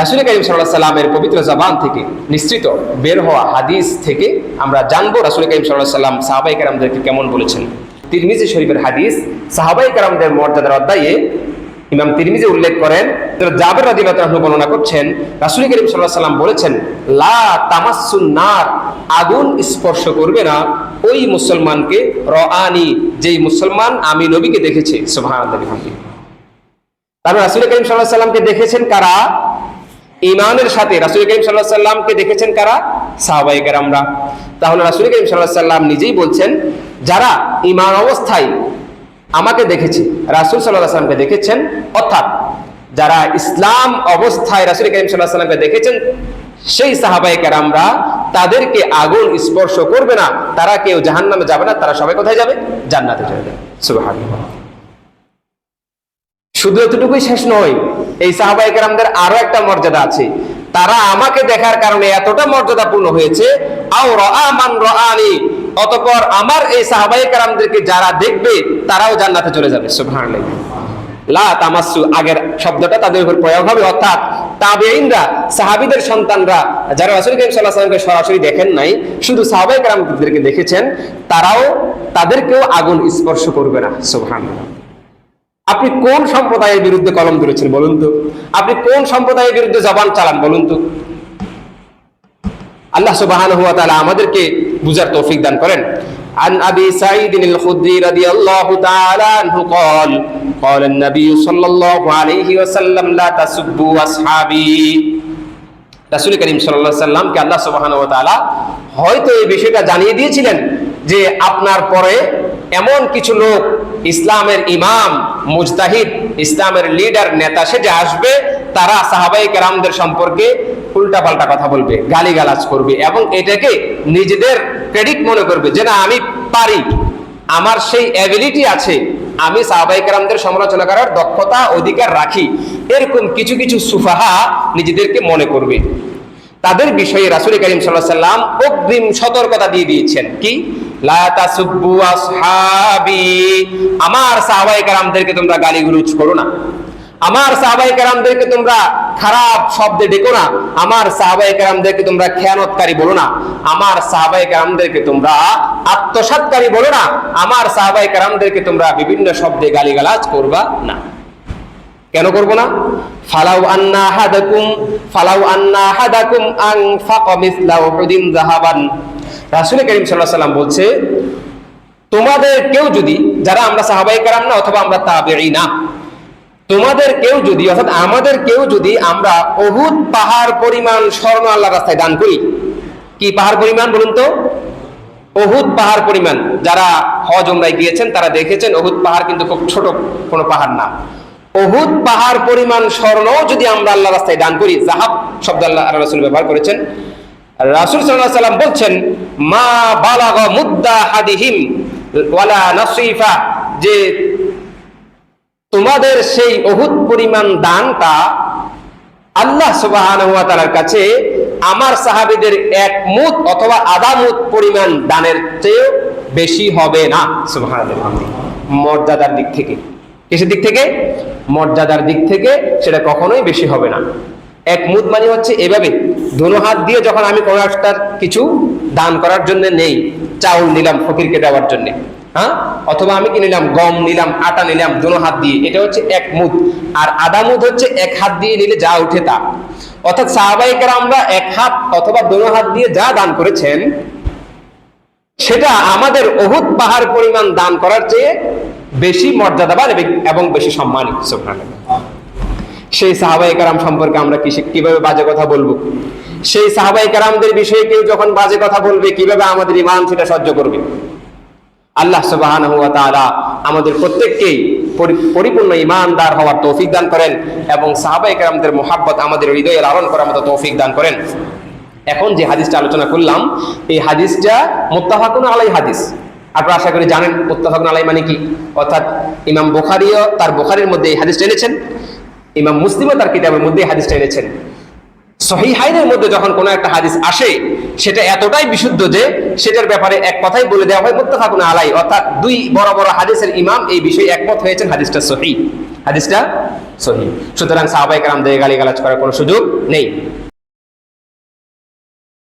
রাসুল করিম সাল্লাহ সাল্লামের পবিত্র জবান থেকে নিশ্চিত বের হওয়া হাদিস থেকে আমরা জানব রাসুল করিম সাল্লাহ সাল্লাম সাহাবাই কারামদেরকে কেমন বলেছেন। তিরমিজি শরীফের হাদিস সাহাবাই কারামদের মর্যাদার অধ্যায়ে ইমাম তিরমিজি উল্লেখ করেন জাবের রাদিল্লাহু তাআলা বর্ণনা করছেন, রাসূল করিম আলাইহি সাল্লাম বলেছেন, লা তামাসসুন নার, আগুন স্পর্শ করবে না, ওই মুসলমানকে রআনি, যেই মুসলমান আমি নবীকে দেখেছি। সুবহানাল্লাহি বিহামদিহি। তারপর রাসূল করিম আলাইহি সাল্লামকে দেখেছেন কারা? ইমানের সাথে রাসূল করিম আলাইহি সাল্লামকে দেখেছেন কারা? সাহাবায়ে আমরা তাহলে রাসূল করিম আলাইহি সাল্লাম নিজেই বলছেন, যারা ইমান অবস্থায় আমাকে দেখেছে, রাসুল সাল্লাহ সাল্লামকে দেখেছেন, অর্থাৎ যারা ইসলাম অবস্থায় রাসুল করিম সাল্লাহ সাল্লামকে দেখেছেন, সেই সাহাবাই কেরামরা তাদেরকে আগুন স্পর্শ করবে না। তারা কেউ জাহান নামে যাবে না, তারা সবাই কোথায় যাবে? জান্নাতে চলে যাবে। সুবাহান শুধু এতটুকুই শেষ নয়, এই সাহাবাই কেরামদের আরও একটা মর্যাদা আছে। তারা আমাকে দেখার কারণে এতটা মর্যাদাপূর্ণ হয়েছে অতঃপর আমার এই সাহাবাই কারামদেরকে যারা দেখবে, তারাও জান্নাতে চলে যাবে। সুবহানাল্লাহ। লা তামাসসু, আগের শব্দটা তাদের উপর প্রয়োগ হবে, অর্থাৎ তাবেঈনরা, সাহাবীদের সন্তানরা, যারা রাসূল করিম সাল্লাল্লাহু আলাইহি সরাসরি দেখেন নাই, শুধু সাহাবাই কারামদেরকে দেখেছেন, তারাও তাদেরকেও আগুন স্পর্শ করবে না। সুবহানাল্লাহ। আপনি কোন সম্প্রদায়ের বিরুদ্ধে কলম ধরেছেন বলুন তো আপনি কোন সম্প্রদায়ের বিরুদ্ধে জবান চালান বলুন তো আল্লাহ সুবহানাহু ওয়া তাআলা আমাদেরকে বুঝার তৌফিক দান করেন عن أبي سعيد الخدري رضي الله تعالى عنه قال قال النبي صلى الله عليه وسلم لا تسبوا أصحابي রাসূল করিম সাল্লাল্লাহু আলাইহি সাল্লামকে আল্লাহ সুবহানাহু ওয়া তাআলা হয়তো এই বিষয়টা জানিয়ে দিয়েছিলেন যে আপনার পরে এমন কিছু লোক ইসলামের ইমাম, মুজতাহিদ, ইসলামের লিডার, নেতা সেজে আসবে, তারা সাহাবাই কেরামদের সম্পর্কে উল্টাপাল্টা কথা বলবে, গালিগালাজ করবে এবং এটাকে নিজেদের ক্রেডিট মনে করবে যে না, আমি পারি। আমার সেই অ্যাবিলিটি আছে, আমি সাহাবাই কেরামদের সমালোচনা করার দক্ষতা, অধিকার রাখি। এরকম কিছু কিছু সুফাহা নিজেদেরকে মনে করবে। তাদের বিষয়ে রাসুল করিম সাল্লাহ সাল্লাম অগ্রিম সতর্কতা দিয়ে দিয়েছেন। কি? আমার সাহাবাই কারামদেরকে তোমরা গালিগুলোজ করো না। আমার সাহাবাই কারামদেরকে তোমরা খারাপ শব্দে ডেকো না। আমার সাহাবাই কারামদেরকে তোমরা খেয়ানতকারী বলো না। আমার সাহাবাই কারামদেরকে তোমরা আত্মসাৎকারী বলো না। আমার সাহাবাই কারামদেরকে তোমরা বিভিন্ন শব্দে গালিগালাজ করবা না। কেন করব না? ফালাউ আন্না হাদাকুম, ফালাউ আন্না হাদাকুম আন ফাকা মিসলা উহুদিন যাহাবান রাসূল করিম আলাইহি সাল্লাম বলছে, তোমাদের কেউ যদি, যারা আমরা সাহাবাই কারাম না অথবা আমরা তা তাবেঈ না, তোমাদের কেউ যদি, অর্থাৎ আমাদের কেউ যদি আমরা অহুদ পাহাড় পরিমাণ স্বর্ণ আল্লাহ রাস্তায় দান করি, কি পাহাড় পরিমাণ বলুন তো? অহুদ পাহাড় পরিমাণ, যারা হজ ওমরায় গিয়েছেন, তারা দেখেছেন অহুদ পাহাড় কিন্তু খুব ছোট কোনো পাহাড় না। অহুদ পাহাড় পরিমাণ স্বর্ণ যদি আমরা আল্লাহ রাস্তায় দান করি, জাহাব শব্দ আল্লাহ রাসুল ব্যবহার করেছেন রাসুল সাল্লাম বলছেন, মা বালাগ মুদ্দা হাদিহিম ওয়ালা নাসিফা যে তোমাদের সেই অহুদ পরিমাণ দানটা আল্লাহ ওয়া কাছে আমার সাহাবীদের এক মুদ অথবা আধা মুদ পরিমাণ দানের চেয়ে বেশি হবে না। সুবহানাল্লাহ। মর্যাদার দিক থেকে। কিসের দিক থেকে? মর্যাদার দিক থেকে সেটা কখনোই বেশি হবে না। এক মুদ মানে হচ্ছে এভাবে দোনো হাত দিয়ে যখন আমি কোনো একটার কিছু দান করার জন্য নেই, চাউল নিলাম ফকিরকে দেওয়ার জন্য হ্যাঁ? অথবা আমি কি নিলাম? গম নিলাম, আটা নিলাম, দোনো হাত দিয়ে, এটা হচ্ছে এক মুদ। আর আদা মুদ হচ্ছে এক হাত দিয়ে নিলে যা উঠে তা। অর্থাৎ সাহাবাহিকের আমরা এক হাত অথবা দোনো হাত দিয়ে যা দান করেছেন, সেটা আমাদের অহুদ পাহাড় পরিমাণ দান করার চেয়ে বেশি মর্যাদাবান এবং বেশি সম্মানিত সেই সাহাবাই কারাম সম্পর্কে আমরা কীভাবে বাজে কথা বলব? সেই সাহাবাই কারামদের বিষয়ে কেউ যখন বাজে কথা বলবে, কীভাবে আমাদের ইমান সেটা সহ্য করবে? আল্লাহ সুবাহান আমাদের প্রত্যেককেই পরিপূর্ণ ইমানদার হওয়ার তৌফিক দান করেন এবং সাহাবাই কারামদের মোহাব্বত আমাদের হৃদয়ে লালন করার মতো তৌফিক দান করেন। এখন যে হাদিসটা আলোচনা করলাম, এই হাদিসটা মুত্তাফাকুন আলাই হাদিস। আপনারা আশা করি জানেন, মুত্তাফাকুন আলাই মানে কি? অর্থাৎ ইমাম বোখারিও তার বুখারির মধ্যে এই হাদিসটা এনেছেন। ইমাম মুসলিমও তার কিতাবের মধ্যে হাদিসটা এনেছেন। সহিহাইনের মধ্যে যখন কোনো একটা হাদিস আসে, সেটা এতটাই বিশুদ্ধ যে সেটার ব্যাপারে এক কথাই বলে দেওয়া হয়, মুত্তাফাকুন আলাই অর্থাৎ দুই বড় বড় হাদিসের ইমাম এই বিষয়ে একমত হয়েছেন, হাদিসটা সহি হাদিসটা সহি সুতরাং সাহাবাই কালামদের গালিগালাজ করার কোনো সুযোগ নেই।